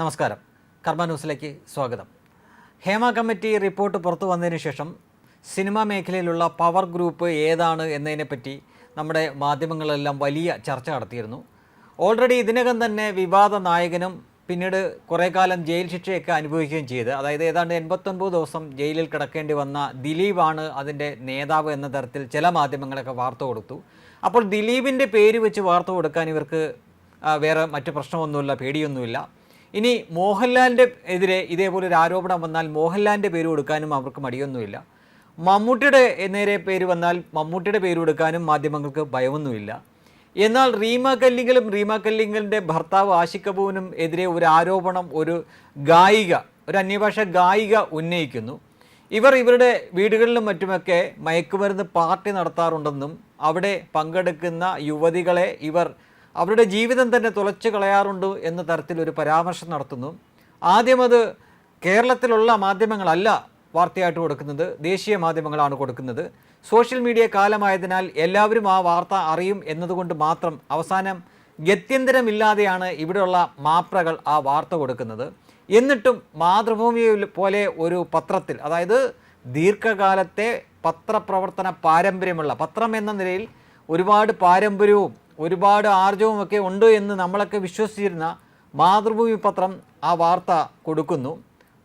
നമസ്കാരം. കർമ്മ ന്യൂസിലേക്ക് സ്വാഗതം. ഹേമ കമ്മിറ്റി റിപ്പോർട്ട് പുറത്തു വന്നതിന് ശേഷം സിനിമാ മേഖലയിലുള്ള പവർ ഗ്രൂപ്പ് ഏതാണ് എന്നതിനെപ്പറ്റി നമ്മുടെ മാധ്യമങ്ങളെല്ലാം വലിയ ചർച്ച നടത്തിയിരുന്നു. ഓൾറെഡി ഇതിനകം തന്നെ വിവാദ നായകനും പിന്നീട് കുറേ കാലം ജയിൽ ശിക്ഷയൊക്കെ അനുഭവിക്കുകയും ചെയ്ത് അതായത് ഏതാണ്ട് എൺപത്തൊൻപത് ദിവസം ജയിലിൽ കിടക്കേണ്ടി വന്ന ദിലീപാണ് അതിന്റെ നേതാവ് എന്ന തരത്തിൽ ചില മാധ്യമങ്ങളൊക്കെ വാർത്ത കൊടുത്തു. അപ്പോൾ ദിലീപിന്റെ പേര് വെച്ച് വാർത്ത കൊടുക്കാൻ ഇവർക്ക് വേറെ മറ്റു പ്രശ്നമൊന്നുമില്ല പേടിയൊന്നുമില്ല. ഇനി മോഹൻലാലിന്റെ എതിരെ ഇതേപോലെ ഒരു ആരോപണം വന്നാൽ മോഹൻലാലിന്റെ പേര് കൊടുക്കാനും അവർക്ക് മടിയൊന്നുമില്ല. മമ്മൂട്ടിയുടെ നേരെ പേര് വന്നാൽ മമ്മൂട്ടിയുടെ പേര് കൊടുക്കാനും മാധ്യമങ്ങൾക്ക് ഭയമൊന്നുമില്ല. എന്നാൽ റീമ കല്ലിങ്കലും റീമ കല്ലിങ്കലിന്റെ ഭർത്താവ് ആഷിക് കപൂറിനും എതിരെ ഒരു ആരോപണം ഒരു ഗായിക ഒരു അന്യഭാഷ ഗായിക ഉന്നയിക്കുന്നു. ഇവർ ഇവരുടെ വീടുകളിലും മറ്റുമൊക്കെ മയക്കുമരുന്ന് പാർട്ടി നടത്താറുണ്ടെന്നും അവിടെ പങ്കെടുക്കുന്ന യുവതികളെ ഇവർ അവരുടെ ജീവിതം തന്നെ തുളച്ചു കളയാറുണ്ട് എന്ന തരത്തിൽ ഒരു പരാമർശം നടത്തുന്നു. ആദ്യം അത് കേരളത്തിലുള്ള മാധ്യമങ്ങളല്ല വാർത്തയായിട്ട് കൊടുക്കുന്നത് ദേശീയ മാധ്യമങ്ങളാണ് കൊടുക്കുന്നത്. സോഷ്യൽ മീഡിയ കാലമായതിനാൽ എല്ലാവരും ആ വാർത്ത അറിയും എന്നതുകൊണ്ട് മാത്രം അവസാനം ഗത്യന്തരമില്ലാതെയാണ് ഇവിടെയുള്ള മാപ്രകൾ ആ വാർത്ത കൊടുക്കുന്നത്. എന്നിട്ടും മാതൃഭൂമി പോലെ ഒരു പത്രത്തിൽ അതായത് ദീർഘകാലത്തെ പത്രപ്രവർത്തന പാരമ്പര്യമുള്ള പത്രം എന്ന നിലയിൽ ഒരുപാട് പാരമ്പര്യവും ഒരുപാട് ആർജവുമൊക്കെ ഉണ്ട് എന്ന് നമ്മളൊക്കെ വിശ്വസിച്ചിരുന്ന മാതൃഭൂമി പത്രം ആ വാർത്ത കൊടുക്കുന്നു.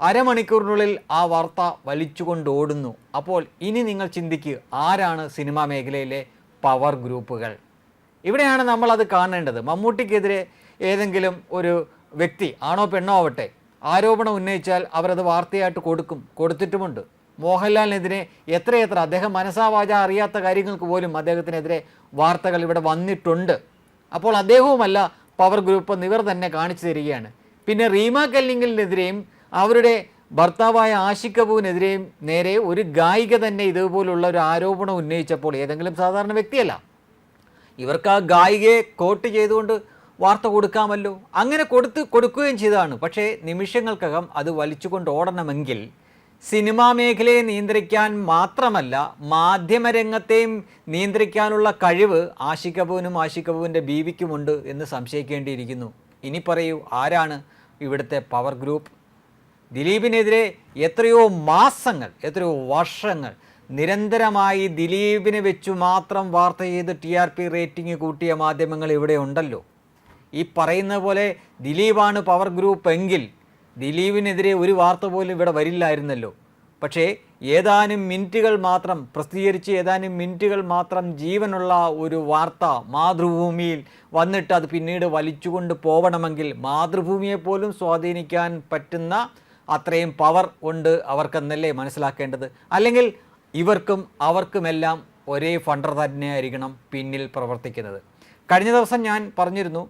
അരമണിക്കൂറിനുള്ളിൽ ആ വാർത്ത വലിച്ചുകൊണ്ട് ഓടുന്നു അപ്പോൾ ഇനി നിങ്ങൾ ചിന്തിക്കുക ആരാണ് സിനിമാ മേഖലയിലെ പവർ ഗ്രൂപ്പുകൾ? ഇവിടെയാണ് നമ്മൾ അത് കാണേണ്ടത്. മമ്മൂട്ടിക്കെതിരെ ഏതെങ്കിലും ഒരു വ്യക്തി ആണോ പെണ്ണോ ആവട്ടെ ആരോപണം ഉന്നയിച്ചാൽ അവരത് വാർത്തയായിട്ട് കൊടുക്കും കൊടുത്തിട്ടുമുണ്ട്. മോഹൻലാലിനെതിരെ എത്രയെത്ര അദ്ദേഹം മനസാവാച അറിയാത്ത കാര്യങ്ങൾക്ക് പോലും അദ്ദേഹത്തിനെതിരെ വാർത്തകൾ ഇവിടെ വന്നിട്ടുണ്ട്. അപ്പോൾ അദ്ദേഹവുമല്ല പവർ ഗ്രൂപ്പ് നിവർ തന്നെ കാണിച്ചു തരികയാണ്. പിന്നെ റീമ കല്ലിങ്ങലിനെതിരെയും അവരുടെ ഭർത്താവായ ആഷിക് കപൂവിനെതിരെയും നേരെ ഒരു ഗായിക തന്നെ ഇതുപോലുള്ള ഒരു ആരോപണം ഉന്നയിച്ചപ്പോൾ ഏതെങ്കിലും സാധാരണ വ്യക്തിയല്ല. ഇവർക്ക് ആ ഗായികയെ കോട്ട് ചെയ്തുകൊണ്ട് വാർത്ത കൊടുക്കാമല്ലോ. അങ്ങനെ കൊടുത്ത് കൊടുക്കുകയും ചെയ്തതാണ്. പക്ഷേ നിമിഷങ്ങൾക്കകം അത് വലിച്ചുകൊണ്ട് ഓടണമെങ്കിൽ സിനിമാ മേഖലയെ നിയന്ത്രിക്കാൻ മാത്രമല്ല മാധ്യമരംഗത്തെയും നിയന്ത്രിക്കാനുള്ള കഴിവ് ആഷിക് കപൂവിനും ആഷിക് കപൂവിന്റെ ബീവിക്കുമുണ്ട് എന്ന് സംശയിക്കേണ്ടിയിരിക്കുന്നു. ഇനി പറയൂ ആരാണ് ഇവിടുത്തെ പവർ ഗ്രൂപ്പ്? ദിലീപിനെതിരെ എത്രയോ മാസങ്ങൾ എത്രയോ വർഷങ്ങൾ നിരന്തരമായി ദിലീപിനെ വെച്ചു മാത്രം വാർത്ത ചെയ്ത് ടി ആർ പി റേറ്റിംഗ് കൂട്ടിയ മാധ്യമങ്ങൾ ഇവിടെ ഉണ്ടല്ലോ. ഈ പറയുന്ന പോലെ ദിലീപാണ് പവർ ഗ്രൂപ്പ് എങ്കിൽ ദിലീപിനെതിരെ ഒരു വാർത്ത പോലും ഇവിടെ വരില്ലായിരുന്നല്ലോ. പക്ഷേ ഏതാനും മിനിറ്റുകൾ മാത്രം പ്രസിദ്ധീകരിച്ച് ഏതാനും മിനിറ്റുകൾ മാത്രം ജീവനുള്ള ഒരു വാർത്ത മാതൃഭൂമിയിൽ വന്നിട്ട് അത് പിന്നീട് വലിച്ചുകൊണ്ട് പോവണമെങ്കിൽ മാതൃഭൂമിയെ പോലും സ്വാധീനിക്കാൻ പറ്റുന്ന അത്രയും പവർ ഉണ്ട് അവർക്കെന്നല്ലേ മനസ്സിലാക്കേണ്ടത്? അല്ലെങ്കിൽ ഇവർക്കും അവർക്കുമെല്ലാം ഒരേ ഫണ്ടർ തന്നെയായിരിക്കണം പിന്നിൽ പ്രവർത്തിക്കുന്നത്. കഴിഞ്ഞ ദിവസം ഞാൻ പറഞ്ഞിരുന്നു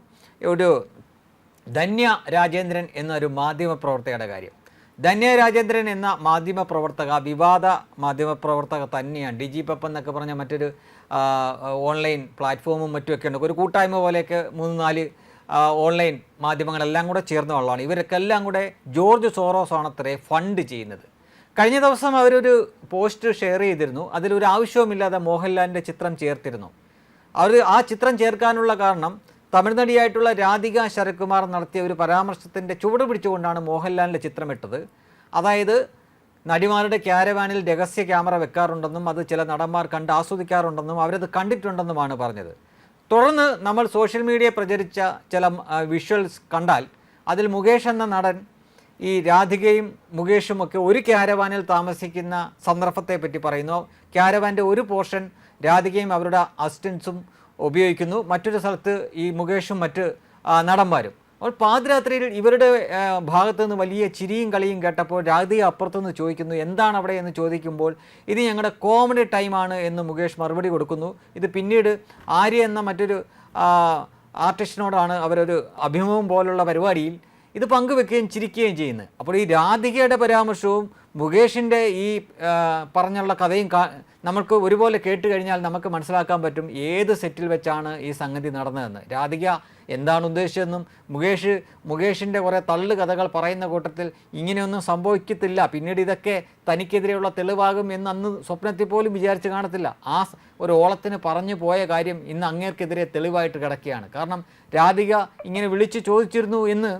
ഒരു ധന്യ രാജേന്ദ്രൻ എന്നൊരു മാധ്യമ പ്രവർത്തകയുടെ കാര്യം. ധന്യ രാജേന്ദ്രൻ എന്ന മാധ്യമ പ്രവർത്തക വിവാദ മാധ്യമ പ്രവർത്തക തന്നെയാണ്. ഡിജി പെപ്പ് എന്നൊക്കെ പറഞ്ഞ മറ്റൊരു ഓൺലൈൻ പ്ലാറ്റ്ഫോമും മറ്റുമൊക്കെ ഉണ്ട്. ഒരു കൂട്ടായ്മ പോലെയൊക്കെ മൂന്ന് നാല് ഓൺലൈൻ മാധ്യമങ്ങളെല്ലാം കൂടെ ചേർന്നുള്ളതാണ് ഇവരൊക്കെ എല്ലാം കൂടെ ജോർജ് സോറോസ് ആണ് അത്രേ ഫണ്ട് ചെയ്യുന്നത്. കഴിഞ്ഞ ദിവസം അവരൊരു പോസ്റ്റ് ഷെയർ ചെയ്തിരുന്നു. അതിലൊരു ആവശ്യവുമില്ലാതെ മോഹൻലാലിന്റെ ചിത്രം ചേർത്തിരുന്നു. അവർ ആ ചിത്രം ചേർക്കാനുള്ള കാരണം തമിഴ്നടിയായിട്ടുള്ള രാധിക ശരത്കുമാർ നടത്തിയ ഒരു പരാമർശത്തിന്റെ ചുവട് പിടിച്ചുകൊണ്ടാണ് മോഹൻലാലിന്റെ ചിത്രമിട്ടത്. അതായത് നടിമാരുടെ ക്യാരവാനിൽ രഹസ്യ ക്യാമറ വെക്കാറുണ്ടെന്നും അത് ചില നടന്മാർ കണ്ട് ആസ്വദിക്കാറുണ്ടെന്നും അവരത് കണ്ടിട്ടുണ്ടെന്നുമാണ് പറഞ്ഞത്. തുടർന്ന് നമ്മൾ സോഷ്യൽ മീഡിയ പ്രചരിച്ച ചില വിഷ്വൽസ് കണ്ടാൽ അതിൽ മുകേഷ് എന്ന നടൻ ഈ രാധികയും മുകേഷും ഒക്കെ ഒരു ക്യാരവാനിൽ താമസിക്കുന്ന സന്ദർഭത്തെ പറ്റി പറയുന്നു. ക്യാരവാന്റെ ഒരു പോർഷൻ രാധികയും അവരുടെ അസിസ്റ്റൻസും ഉപയോഗിക്കുന്നു. മറ്റൊരു സ്ഥലത്ത് ഈ മുകേഷും മറ്റ് നടന്മാരും. അപ്പോൾ പാതിരാത്രിയിൽ ഇവരുടെ ഭാഗത്തു നിന്ന് വലിയ ചിരിയും കളിയും കേട്ടപ്പോൾ രാധിക അപ്പുറത്തുനിന്ന് ചോദിക്കുന്നു എന്താണ് അവിടെ? എന്ന് ചോദിക്കുമ്പോൾ ഇത് ഞങ്ങളുടെ കോമഡി ടൈമാണ് എന്ന് മുകേഷ് മറുപടി കൊടുക്കുന്നു. ഇത് പിന്നീട് ആര്യ എന്ന മറ്റൊരു ആർട്ടിസ്റ്റിനോടാണ് അവരൊരു അഭിമുഖം പോലുള്ള പരിപാടിയിൽ ഇത് പങ്കുവെക്കുകയും ചിരിക്കുകയും ചെയ്യുന്നത് അപ്പോൾ ഈ രാധികയുടെ പരാമർശവും മുകേഷിന്റെ ഈ പറഞ്ഞുള്ള കഥയും നമുക്ക് ഒരുപോലെ കേട്ട് കഴിഞ്ഞാൽ നമുക്ക് മനസ്സിലാക്കാൻ പറ്റും ഏത് സെറ്റിൽ വെച്ചാണ് ഈ സംഗതി നടന്നതെന്ന്. രാധിക എന്താണ് ഉദ്ദേശിച്ചതെന്നും മുകേഷ് മുകേഷിന്റെ കുറേ തള്ളു കഥകൾ പറയുന്ന കൂട്ടത്തിൽ ഇങ്ങനെയൊന്നും സംഭവിക്കത്തില്ല. പിന്നീട് ഇതൊക്കെ തനിക്കെതിരെയുള്ള തെളിവാകും എന്ന് അന്ന് സ്വപ്നത്തിൽ പോലും വിചാരിച്ച് കാണത്തില്ല. ആ ഒരു ഓളത്തിന് പറഞ്ഞു പോയ കാര്യം ഇന്ന് അങ്ങേർക്കെതിരെ തെളിവായിട്ട് കിടക്കുകയാണ്. കാരണം രാധിക ഇങ്ങനെ വിളിച്ച് ചോദിച്ചിരുന്നു എന്ന്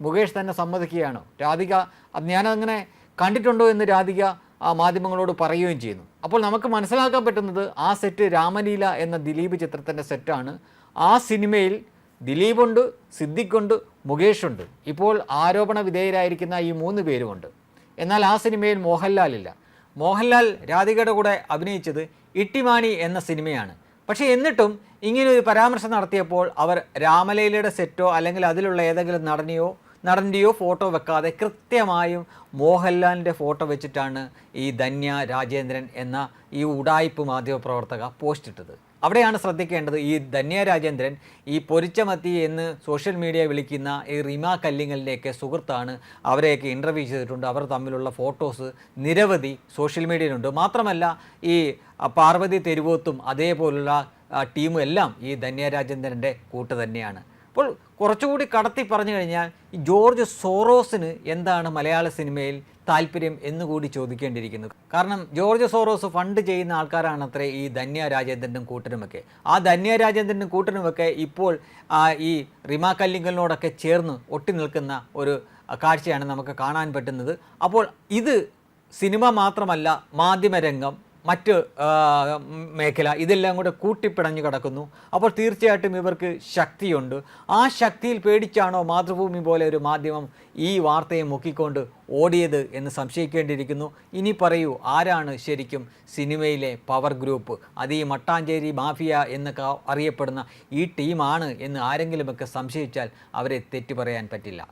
മുകേഷ് തന്നെ സമ്മതിക്കുകയാണ്. രാധിക ഞാനങ്ങനെ കണ്ടിട്ടുണ്ടോ? എന്ന് രാധിക മാധ്യമങ്ങളോട് പറയുകയും ചെയ്യുന്നു. അപ്പോൾ നമുക്ക് മനസ്സിലാക്കാൻ പറ്റുന്നത് ആ സെറ്റ് രാമലീല എന്ന ദിലീപ് ചിത്രത്തിന്റെ സെറ്റാണ്. ആ സിനിമയിൽ ദിലീപുണ്ട് സിദ്ദിഖുണ്ട് മുകേഷുണ്ട്. ഇപ്പോൾ ആരോപണ വിധേയരായിരിക്കുന്ന ഈ മൂന്ന് പേരുമുണ്ട്. എന്നാൽ ആ സിനിമയിൽ മോഹൻലാലില്ല. മോഹൻലാൽ രാധികയുടെ കൂടെ അഭിനയിച്ചത് ഇട്ടിമാണി എന്ന സിനിമയാണ്. പക്ഷേ എന്നിട്ടും ഇങ്ങനെ ഒരു പരാമർശം നടത്തിയപ്പോൾ അവർ രാമലീലയുടെ സെറ്റോ അല്ലെങ്കിൽ അതിലുള്ള ഏതെങ്കിലും നടനെയോ നടന്റെയോ ഫോട്ടോ വെക്കാതെ കൃത്യമായും മോഹൻലാലിന്റെ ഫോട്ടോ വെച്ചിട്ടാണ് ഈ ധന്യ രാജേന്ദ്രൻ എന്ന ഈ ഉടായ്പ് മാധ്യമപ്രവർത്തക പോസ്റ്റ് ഇട്ടത്. അവിടെയാണ് ശ്രദ്ധിക്കേണ്ടത് ഈ ധന്യ രാജേന്ദ്രൻ ഈ പൊരിച്ചമത്തി എന്ന് സോഷ്യൽ മീഡിയ വിളിക്കുന്ന ഈ റിമ കല്ലിങ്ങലിന്റെയൊക്കെ സുഹൃത്താണ്. അവരെയൊക്കെ ഇന്റർവ്യൂ ചെയ്തിട്ടുണ്ട്. അവർ തമ്മിലുള്ള ഫോട്ടോസ് നിരവധി സോഷ്യൽ മീഡിയയിലുണ്ട് മാത്രമല്ല ഈ പാർവതി തെരുവോത്തും അതേപോലുള്ള ടീമും എല്ലാം ഈ ധന്യ രാജേന്ദ്രന്റെ കൂട്ട് തന്നെയാണ്. അപ്പോൾ കുറച്ചുകൂടി കടത്തി പറഞ്ഞു കഴിഞ്ഞാൽ ജോർജ് സോറോസിന് എന്താണ് മലയാള സിനിമയിൽ താല്പര്യം എന്നുകൂടി ചോദിക്കേണ്ടിയിരിക്കുന്നു. കാരണം ജോർജ് സോറോസ് ഫണ്ട് ചെയ്യുന്ന ആൾക്കാരാണ് ഈ ധന്യ രാജേന്ദ്രനും കൂട്ടനുമൊക്കെ ആ ധന്യ രാജേന്ദ്രനും കൂട്ടനുമൊക്കെ ഇപ്പോൾ ഈ റിമാ കല്ലിങ്കലിനോടൊക്കെ ചേർന്ന് ഒട്ടി നിൽക്കുന്ന ഒരു കാഴ്ചയാണ് നമുക്ക് കാണാൻ പറ്റുന്നത്. അപ്പോൾ ഇത് സിനിമ മാത്രമല്ല മാധ്യമരംഗം മറ്റ് മേഖല ഇതെല്ലാം കൂടെ കൂട്ടിപ്പിണഞ്ഞു കിടക്കുന്നു. അപ്പോൾ തീർച്ചയായിട്ടും ഇവർക്ക് ശക്തിയുണ്ട്. ആ ശക്തിയിൽ പേടിച്ചാണോ മാതൃഭൂമി പോലെ ഒരു മാധ്യമം ഈ വാർത്തയെ മുക്കിക്കൊണ്ട് ഓടിയത് എന്ന് സംശയിക്കേണ്ടിയിരിക്കുന്നു. ഇനി പറയൂ ആരാണ് ശരിക്കും സിനിമയിലെ പവർ ഗ്രൂപ്പ്? അത് ഈ മട്ടാഞ്ചേരി മാഫിയ എന്നൊക്കെ അറിയപ്പെടുന്ന ഈ ടീമാണ് എന്ന് ആരെങ്കിലുമൊക്കെ സംശയിച്ചാൽ അവരെ തെറ്റു പറയാൻ പറ്റില്ല.